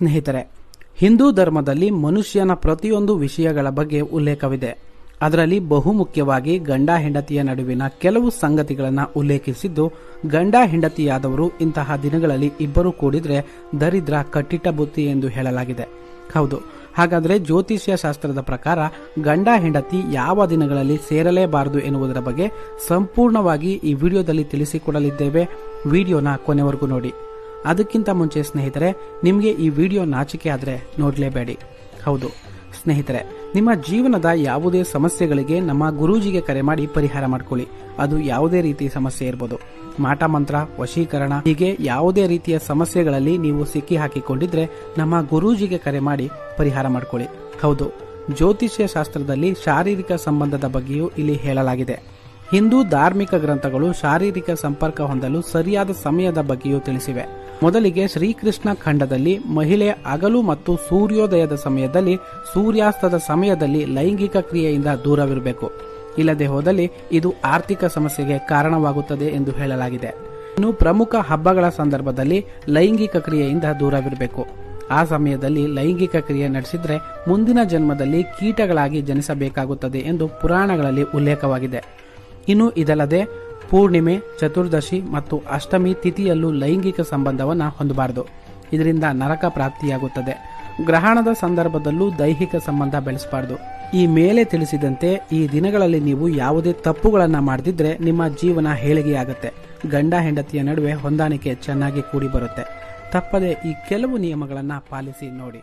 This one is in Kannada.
ಸ್ನೇಹಿತರೆ, ಹಿಂದೂ ಧರ್ಮದಲ್ಲಿ ಮನುಷ್ಯನ ಪ್ರತಿಯೊಂದು ವಿಷಯಗಳ ಬಗ್ಗೆ ಉಲ್ಲೇಖವಿದೆ. ಅದರಲ್ಲಿ ಬಹುಮುಖ್ಯವಾಗಿ ಗಂಡ ಹೆಂಡತಿಯ ನಡುವಿನ ಕೆಲವು ಸಂಗತಿಗಳನ್ನು ಉಲ್ಲೇಖಿಸಿದ್ದು, ಗಂಡ ಹೆಂಡತಿಯಾದವರು ಇಂತಹ ದಿನಗಳಲ್ಲಿ ಇಬ್ಬರು ಕೂಡಿದ್ರೆ ದರಿದ್ರ ಕಟ್ಟಿಟ್ಟ ಬುತ್ತಿ ಎಂದು ಹೇಳಲಾಗಿದೆ. ಹೌದು, ಹಾಗಾದರೆ ಜ್ಯೋತಿಷ್ಯ ಶಾಸ್ತ್ರದ ಪ್ರಕಾರ ಗಂಡ ಹೆಂಡತಿ ಯಾವ ದಿನಗಳಲ್ಲಿ ಸೇರಲೇಬಾರದು ಎನ್ನುವುದರ ಬಗ್ಗೆ ಸಂಪೂರ್ಣವಾಗಿ ಈ ವಿಡಿಯೋದಲ್ಲಿ ತಿಳಿಸಿಕೊಡಲಿದ್ದೇವೆ. ವಿಡಿಯೋನ ಕೊನೆವರೆಗೂ ನೋಡಿ. ಅದಕ್ಕಿಂತ ಮುಂಚೆ ಸ್ನೇಹಿತರೆ, ನಿಮಗೆ ಈ ವಿಡಿಯೋ ನಾಚಿಕೆ ಆದರೆ ನೋಡಲೇಬೇಡಿ. ಹೌದು. ಸ್ನೇಹಿತರೆ, ನಿಮ್ಮ ಜೀವನದ ಯಾವುದೇ ಸಮಸ್ಯೆಗಳಿಗೆ ನಮ್ಮ ಗುರೂಜಿಗೆ ಕರೆ ಮಾಡಿ ಪರಿಹಾರ ಮಾಡ್ಕೊಳ್ಳಿ. ಅದು ಯಾವುದೇ ರೀತಿ ಸಮಸ್ಯೆ ಇರ್ಬೋದು. ಮಾಟ ಮಂತ್ರ, ವಶೀಕರಣ, ಹೀಗೆ ಯಾವುದೇ ರೀತಿಯ ಸಮಸ್ಯೆಗಳಲ್ಲಿ ನೀವು ಸಿಕ್ಕಿ ಹಾಕಿಕೊಂಡಿದ್ರೆ ನಮ್ಮ ಗುರೂಜಿಗೆ ಕರೆ ಮಾಡಿ ಪರಿಹಾರ ಮಾಡ್ಕೊಳ್ಳಿ. ಹೌದು. ಜ್ಯೋತಿಷ್ಯ ಶಾಸ್ತ್ರದಲ್ಲಿ ಶಾರೀರಿಕ ಸಂಬಂಧದ ಬಗ್ಗೆಯೂ ಇಲ್ಲಿ ಹೇಳಲಾಗಿದೆ. ಹಿಂದೂ ಧಾರ್ಮಿಕ ಗ್ರಂಥಗಳು ಶಾರೀರಿಕ ಸಂಪರ್ಕ ಹೊಂದಲು ಸರಿಯಾದ ಸಮಯದ ಬಗ್ಗೆಯೂ ತಿಳಿಸಿವೆ. ಮೊದಲಿಗೆ ಶ್ರೀಕೃಷ್ಣ ಖಂಡದಲ್ಲಿ ಮಹಿಳೆ ಅಗಲು ಮತ್ತು ಸೂರ್ಯೋದಯದ ಸಮಯದಲ್ಲಿ ಸೂರ್ಯಾಸ್ತದ ಸಮಯದಲ್ಲಿ ಲೈಂಗಿಕ ಕ್ರಿಯೆಯಿಂದ ದೂರವಿರಬೇಕು. ಇಲ್ಲದೆ ಹೋದಲ್ಲಿ ಇದು ಆರ್ಥಿಕ ಸಮಸ್ಯೆಗೆ ಕಾರಣವಾಗುತ್ತದೆ ಎಂದು ಹೇಳಲಾಗಿದೆ. ಇನ್ನು ಪ್ರಮುಖ ಹಬ್ಬಗಳ ಸಂದರ್ಭದಲ್ಲಿ ಲೈಂಗಿಕ ಕ್ರಿಯೆಯಿಂದ ದೂರವಿರಬೇಕು. ಆ ಸಮಯದಲ್ಲಿ ಲೈಂಗಿಕ ಕ್ರಿಯೆ ನಡೆಸಿದ್ರೆ ಮುಂದಿನ ಜನ್ಮದಲ್ಲಿ ಕೀಟಗಳಾಗಿ ಜನಿಸಬೇಕಾಗುತ್ತದೆ ಎಂದು ಪುರಾಣಗಳಲ್ಲಿ ಉಲ್ಲೇಖವಾಗಿದೆ. ಇನ್ನು ಇದಲ್ಲದೆ ಪೂರ್ಣಿಮೆ, ಚತುರ್ದಶಿ ಮತ್ತು ಅಷ್ಟಮಿ ತಿಥಿಯಲ್ಲೂ ಲೈಂಗಿಕ ಸಂಬಂಧವನ್ನು ಹೊಂದಬಾರದು. ಇದರಿಂದ ನರಕ ಪ್ರಾಪ್ತಿಯಾಗುತ್ತದೆ. ಗ್ರಹಣದ ಸಂದರ್ಭದಲ್ಲೂ ದೈಹಿಕ ಸಂಬಂಧ ಬೆಳೆಸಬಾರದು. ಈ ಮೇಲೆ ತಿಳಿಸಿದಂತೆ ಈ ದಿನಗಳಲ್ಲಿ ನೀವು ಯಾವುದೇ ತಪ್ಪುಗಳನ್ನ ಮಾಡದಿದ್ರೆ ನಿಮ್ಮ ಜೀವನ ಹೇಳಿಗೆಯಾಗುತ್ತೆ. ಗಂಡ ಹೆಂಡತಿಯ ನಡುವೆ ಹೊಂದಾಣಿಕೆ ಚೆನ್ನಾಗಿ ಕೂಡಿ ಬರುತ್ತೆ. ತಪ್ಪದೆ ಈ ಕೆಲವು ನಿಯಮಗಳನ್ನ ಪಾಲಿಸಿ ನೋಡಿ.